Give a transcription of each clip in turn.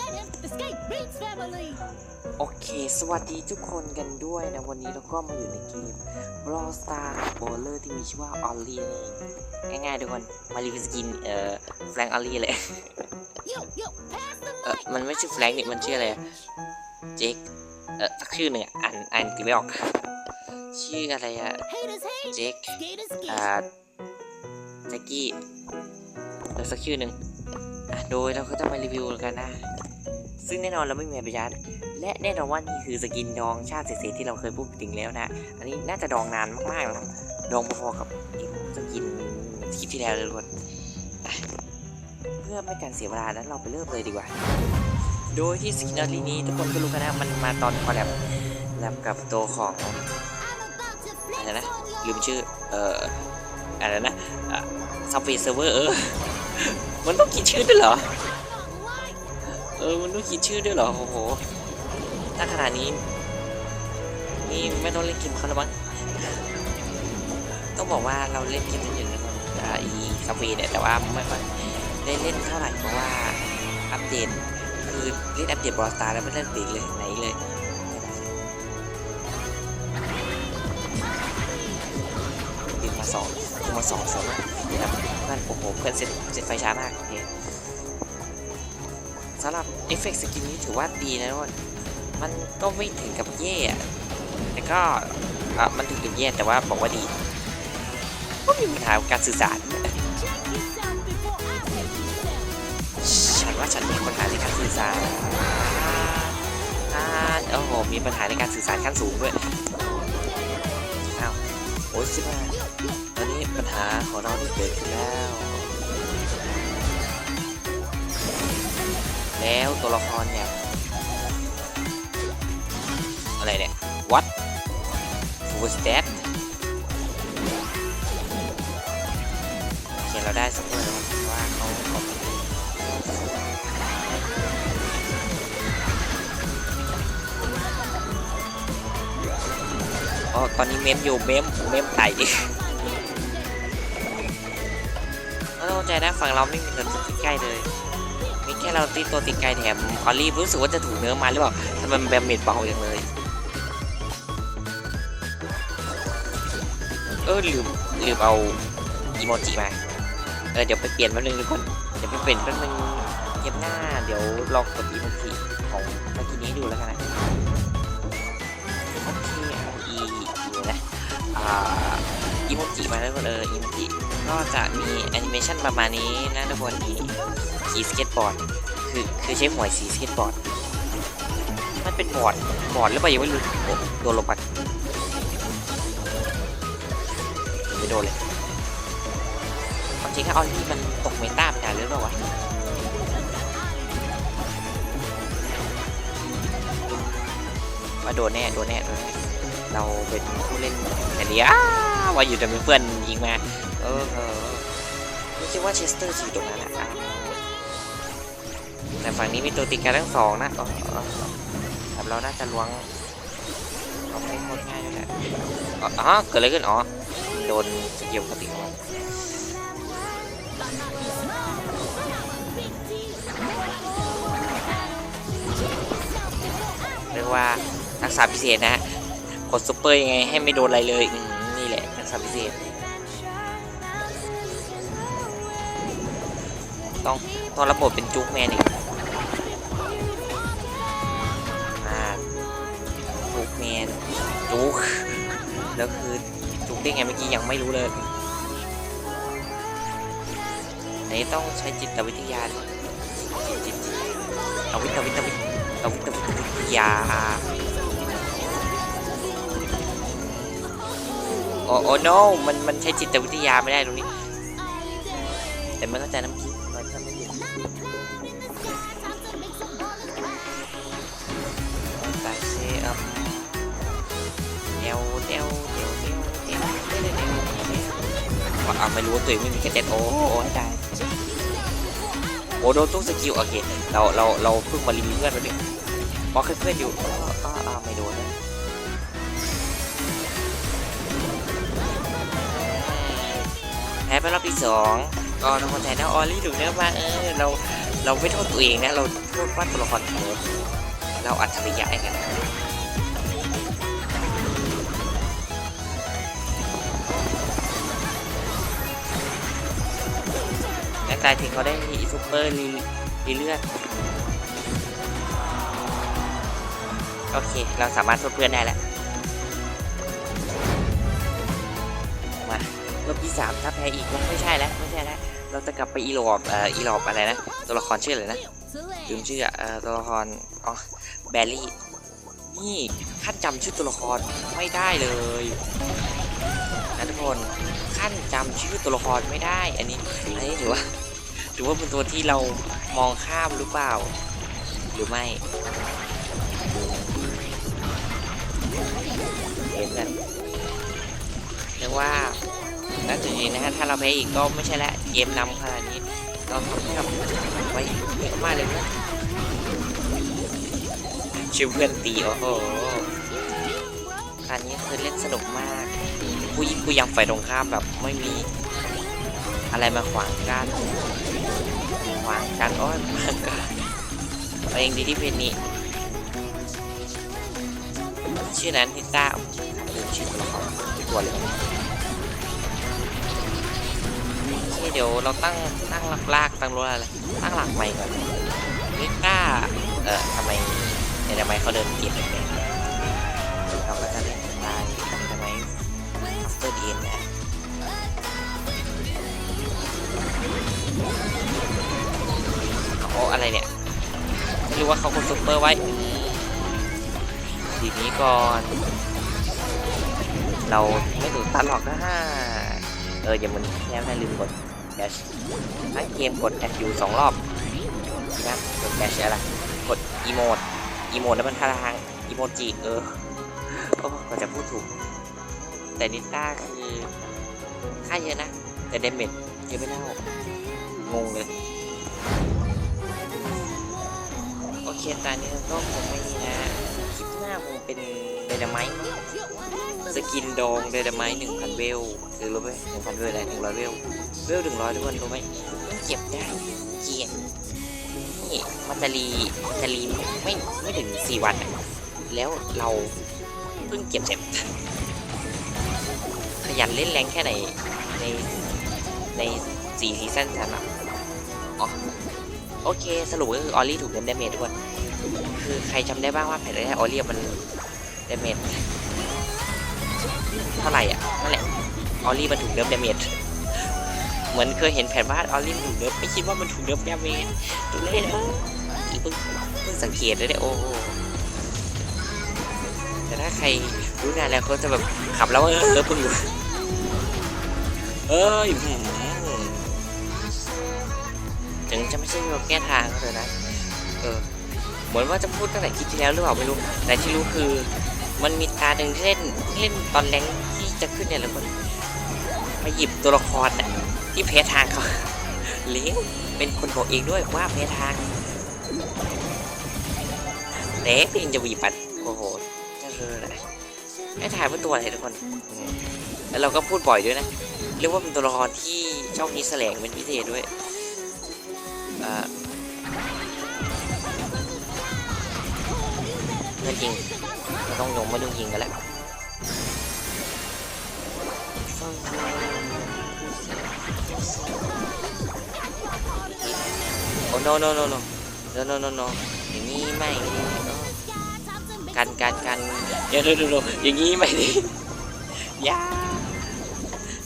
Get him. Escape Beats family. โอเค สวัสดีทุกคนกันด้วยนะ วันนี้เราก็มาอยู่ในเกม Brawl Star กับโบเลอร์ที่มีชื่อว่าออลลี่นี่ ง่ายๆทุกคน มารีวิวสกิน เอ่อ แฟรงค์ออลลี่เลย Yo, yo, pass the เออ mic. มันไม่ชื่อแฟรงค์นี่มันชื่ออะไรอะเจคเออสักชื่อหนึ่งอะอ่านอ่านตีไม่ออก ชื่ออะไรอะ Haters hate. เจค Skaters อ่า skate. แจ็กกี้แล้วสักชื่อหนึ่งอะโดยเราก็จะมารีวิวกันนะ ซึ่งแน่นอนเราไม่มีอภิญาตและแน่นอนว่านี่คือสกินดองชาติเศษๆที่เราเคยพูดถึงแล้วนะ อันนี้น่าจะดองนานมากๆแล้วนะดองพอๆกับอีกสกินคลิปที่แล้วเลยทุกคนเพื่อไม่การเสียเวลานั้นเราไปเริ่มเลยดีกว่า โดยที่สกินอลีนี้ทุกคนก็รู้กันนะมันมาตอนคอลแลบแลบกับตัวของอะไรนะลืมชื่อเอ่ออะไรนะซับเวเซิร์เวอร์เออมันต้องคิดชื่อด้วยเหรอ เออมันต้องคิดชื่อด้วยเหรอโอ้โหถ้าขนาดนี้ นี่ไม่ต้องเล่นเกมเขาแล้วมั้งต้องบอกว่าเราเล่นเกมนั้นอยู่นะอ่าอีซับเวเนี่ยแต่ว่าไม่ค่อยได้เล่นเท่าไหร่เพราะว่าอัปเดตคือเล่นอัปเดตบอสตาแล้วไม่ได้อัปเดเลยไหนเลยดึงมาสองดึงมาสองสองนะครับเพื่นโอ้โหเพื่อนเซ็ตเซ็ตไฟช้ามากโอเค สำหรับเอฟเฟกต์สกินนี้ถือว่าดีนะทุกคนมันก็ไม่ถึงกับแย่แต่ก็อะมันถึงกับแย่แต่ว่าบอกว่าดีก็มีปัญหาการสื่อสารฉันว่าฉันมีปัญหาในการสื่อสารอ่าโอ้โหมีปัญหาในการสื่อสารขั้นสูงด้วยอ้าวโอ้ยสิบ้าตอนนี้ปัญหาของเราได้เกิดขึ้นแล้ว แล้วตัวละครเนี่ย อะไรเนี่ย what full stat โอเคเราได้สักคนแล้วว่าเขาเขาอ๋อตอนนี้เมมอยู่เมมเมมไต่ไม่ต้องใจนะฝั่งเราไม่มีตัวติดใกล้เลย แค่เราตีตัวติดไกลแถมออลี่รู้สึกว่าจะถูกเนื้อมาหรือเปล่าทำไมมันแบบเมดเบาอย่างเลย เออลืมลืมเอาอีโมจิมา เออเดี๋ยวไปเปลี่ยนแป๊บนึงทุกคน เดี๋ยวไปเปลี่ยนแป๊บนึงเก็บหน้า เดี๋ยวลองกดอีโมจิของเมื่อกี้นี้ดูแล้วกันนะโอเคเอาอีอีนะอ่าอีโมจิมาแล้วก็เอออีโมจิก็จะมีแอนิเมชันประมาณนี้นะทุกคนมี ขี่สเก็ตบอร์ด คือคือใช้หัวสีสเก็ตบอร์ด มันเป็นบอร์ดบอร์ดหรือเปล่ายังไม่รู้โดนลงไปไม่โดนเลยความจริงถ้าออลลี่มันตกเมตาไปนานหรือเปล่าวะมาโดนแน่โดนแน่โดนแน่เราเป็นผู้เล่นแต่เดียวว่าอยู่แต่เป็นเพื่อนยิงมา เออเออไม่คิดว่าเชสเตอร์จะอยู่ตรงนั้นอะอะ แต่ฝั่งนี้มีตัวติดกันทั้งสองนะแบบเราน่าจะล้วงเอาไปโคตรง่ายเลยแหละอ๋อเกิดอะไรขึ้นอ๋อโดนสกิลปกติของมันเรียกว่าทักษะพิเศษนะฮะกดซุปเปอร์ยังไงให้ไม่โดนอะไรเลยนี่แหละทักษะพิเศษต้องต้องระบบเป็นจุกแมนอีก จุกแล้วคือจุกได้ไงเมื่อกี้ยังไม่รู้เลยไหนต้องใช้จิตวิทยาจิตจิตจิตวิทยาวิทยาวิทยาเอาวิทยาวิทยาโอ้โอ้ no มันมันใช้จิตวิทยาไม่ได้ตรงนี้ แต่ไม่เข้าใจน้ำ ไม่รู้ว่าตัวเองไม่มีกระเจ็ดโอ้โหให้ตายโอ้โดนทุกสกิลโอเคเราเราเราเพิ่งมารีวิวเพื่อนมาดิบล็อกเพื่อนอยู่อ๋ออ๋ออ๋อไม่โดนนะแพ้ไปรอบที่สองก็ทุกคนแทนนะออลี่ถูกเนื้อมาเออเราเราไม่โทษตัวเองนะเราโทษว่าตัวละครเราอัจฉริยะอย่าง กลายถึงเขาได้ซูเปอร์รีรีเลือดโอเค เราสามารถช่วยเพื่อนได้แล้ว มารอบที่สามถ้าแพ้อีกก็ไม่ใช่แล้วไม่ใช่แล้ว เราจะกลับไปอีลอบเอ่ออีลอบอะไรนะ ตัวละครชื่ออะไรนะลืมชื่ออะเอ่อตัวละคร อ๋อ แบลลี่ นี่ขั้นจำชื่อตัวละครไม่ได้เลยนะทุกคน ขั้นจำชื่อตัวละครไม่ได้ อันนี้อันนี้ถือว่า ถือว่าเป็นตัวที่เรามองข้ามหรือเปล่า หรือไม่เห็นกันเรียกว่าน่าจะดีนะฮะถ้าเราแพ้อีกก็ไม่ใช่ละเกมนำขนาดนี้เราทำให้กับไว้เยอะมากเลยนะชิวเพื่อนตีโอ้โหการนี้คือเล่นสนุกมากกูยิงกูยังฝ่ายตรงข้ามแบบไม่มีอะไรมาขวางกั้น ขวางกันอ้ยขวางกันเอาเองดีที่เพจนี้ชื่อนั้นพิซซ่าลืมชื่อตัวละครที่ตัวเลยโอเคเดี๋ยวเราตั้งตั้งหลักลากตั้งรถอะไรตั้งหลักใหม่ก่อนพิซซ่าเอ่อทำไมเนี่ยทำไมเขาเดินเกียร์แบบนี้เราก็จะเล่นไตล์ทำไมอัฟเตอร์ดีนนะ อะไรเนี่ยไม่รู้ว่าเขาคนซุปเปอร์ไว้ทีนี้ก่อน เราไม่ถูกตัดหรอกนะฮะเอออย่ามันแค่ไม่ลืมกดแดชทั้งเกมกดแอดอยู่สองรอบนะกดแดชอะไรกดอีโมดอีโมดแล้วมันท่าทางอีโมจิเออโอ้ก็จะพูดถูก แต่นิต้าคือค่าเยอะนะ แต่เดเมจเยอะไม่เท่างงเลย เคตอนนี้ก็คงไม่มีนะคลิปหน้าคงเป็นเดนไมต์สกินดองเดนไมต์หนึ่งพันเวลคือรู้ไหมหนึ่งพันเวลอะไรหนึ่งร้อยเวลเวลหนึ่งร้อยทุกคนรู้ไหมเก็บได้เกียนนี่มันจะรีมันจะรีไม่ไม่ถึงสี่วันแล้วเราเพิ่งเก็บเสร็จขยันเล่นแรงแค่ไหนในในสี่ซีซั่นฉันอะอ๋อ โอเค สรุปก็คือออลลี่ถูกเน้นดาเมจทุกคนคือใครจำได้บ้างว่าแผ่นแรกออเรียมันดาเมจเท่าไหร่อะนั่นแหละออรี่มันถูกเนิร์ฟดาเมจเหมือนเคยเห็นแผ่นว่าออรี่มันถูกเนิร์ฟไม่คิดว่ามันถูกเนิร์ฟดาเมจดูเล่นเอออีเพิ่งเพิ่งสังเกตเลยเนี่ยโอ้แต่ถ้าใครรู้งานแล้วเขาจะแบบขับแล้วเออเออเพิ่งรู้เอ้ยหืม จะไม่ใช่แบบแก้ทางก็เถอะนะ เออ เหมือนว่าจะพูดตั้งแต่คลิปที่แล้วหรือเปล่าไม่รู้ แต่ที่รู้คือ มันมีตาหนึ่งที่เล่นเล่นตอนแรงที่จะขึ้นเนี่ยแล้วมันมาหยิบตัวละครน่ะที่เพทางเขาเลี้ยงเป็นคนบอกเองด้วยว่าเพทางเด็กเองจะหวีปัดโอ้โหจะเธอเลยให้ถ่ายว่าตัวอะไรทุกคนแล้วเราก็พูดบ่อยด้วยนะเรียกว่าเป็นตัวละครที่ช่องนี้แสลงเป็นพิเศษด้วย เอ่อเงินจริงไม่ต้องยงไม่ต้องยิงกันแล้วโอ้ no no no no no no no no อย่างนี้ไม่กันกันกันเดี๋ยวดี๋ยวเดี๋ยวอย่างนี้ไม่ดีอย่า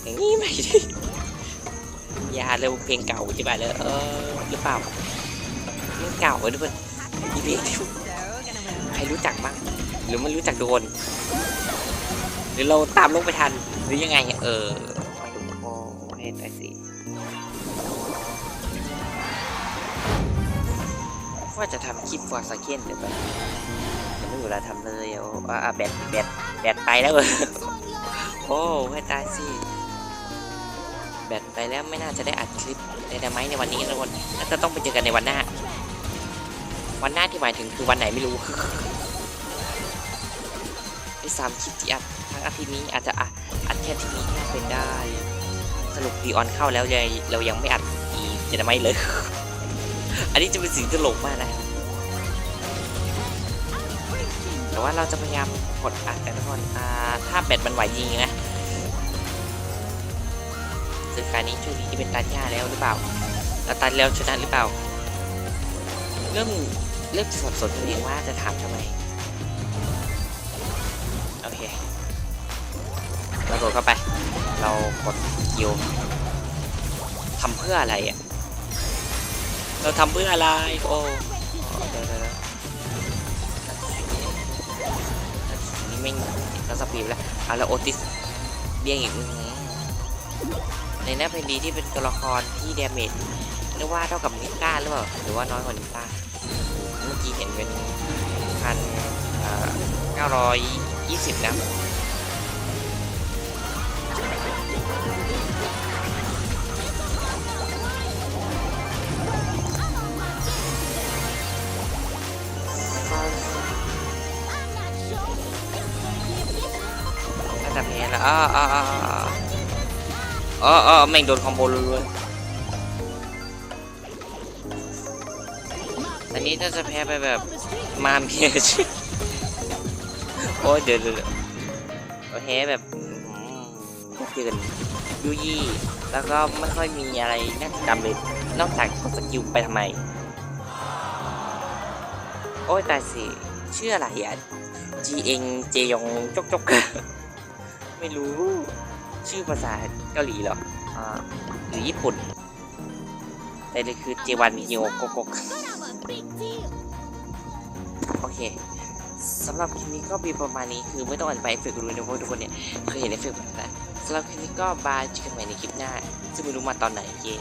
อย่างนี้ไม่ดี ยาเร็วเพลงเก่าใช่ไหมเลยเออหรือเปล่าเพลงเก่าเลยทุกคนอีเพลงที่ใครรู้จักบ้างหรือไม่รู้จักทุกคนหรือเราตามลงไปทันหรือยังไงเออมาดูโอ้ให้หน่อยสิว่าจะทำคลิปฟอร์สเคนเดี๋ยวไปยังไม่มีเวลาทำเลยโอ้อะแบตแบตแบตไปแล้วเออโอ้ให้ตายสิ แบตไปแล้วไม่น่าจะได้อัดคลิปในดไมในวันนี้ทุกคนน่าจะต้องไปเจอกันในวันหน้า วันหน้าที่หมายถึงคือวันไหนไม่รู้ไอ้สามคลิปที่อัดทั้งอาทิตย์นี้อาจจะอัดแค่ที่นี้ก็เป็นได้ สรุปดีออนเข้าแล้วเลยเรายังไม่อัดอีเจนไมเลย อันนี้จะเป็นสิ่งตลกมากนะแต่ว่าเราจะพยายามกดอัดกันทุกคนถ้าแบตมันไหวจริงนะ ซึ่งการนี้ช่วงนี้จะเป็นตันยาแล้วหรือเปล่าเราตันแล้วชนะหรือเปล่า เริ่มเริ่มสับสนตัวเองว่าจะถามทำไม โอเค เรากดเข้าไป เรากดยิวทำเพื่ออะไรอะ เราทำเพื่ออะไร โอ้เดี๋ยวเดี๋ยวนี่ไม่งเราสปีดแล้ว เอาแล้วโอติสเบี้ยงอีกอื้อหือ ในหน้าเพนดีที่เป็นตัวละครที่เดเมจเรียกว่าเท่ากับนิก้าหรือเปล่าหรือว่าน้อยกว่านิก้าเมื่อกี้เห็นเป็นพันเก้าร้อยยี่สิบนะน่าจะแพ้แล้วอ้อ อ้ออ้ออแม่งโดนคอมโบรัวๆอันนี้น่าจะแพ้ไปแบบมาเมชโอ้ยเดี๋ยวเดี๋ยวแพ้แบบอื้อหือเกินยุยี่แล้วก็ไม่ค่อยมีอะไรน่าจำเลยนอกจากสกิลไปทำไม โอ้ยแต่สิชื่ออะไรอะ G เองเจยองจกจกไม่รู้ ชื่อภาษาเกาหลีเหรออ่าหรือญี่ปุ่น แต่เลยคือเจวันฮิโอกกกโอเคสำหรับคลิปนี้ก็มีประมาณนี้คือไม่ต้องอธิบายเอฟเฟกต์รู้นะเพราะทุกคนเนี่ยเคยเห็นเอฟเฟกต์แบบนั้นสำหรับคลิปนี้ก็บายเจอกันใหม่ในคลิปหน้า ซึ่งไม่รู้มาตอนไหนเย่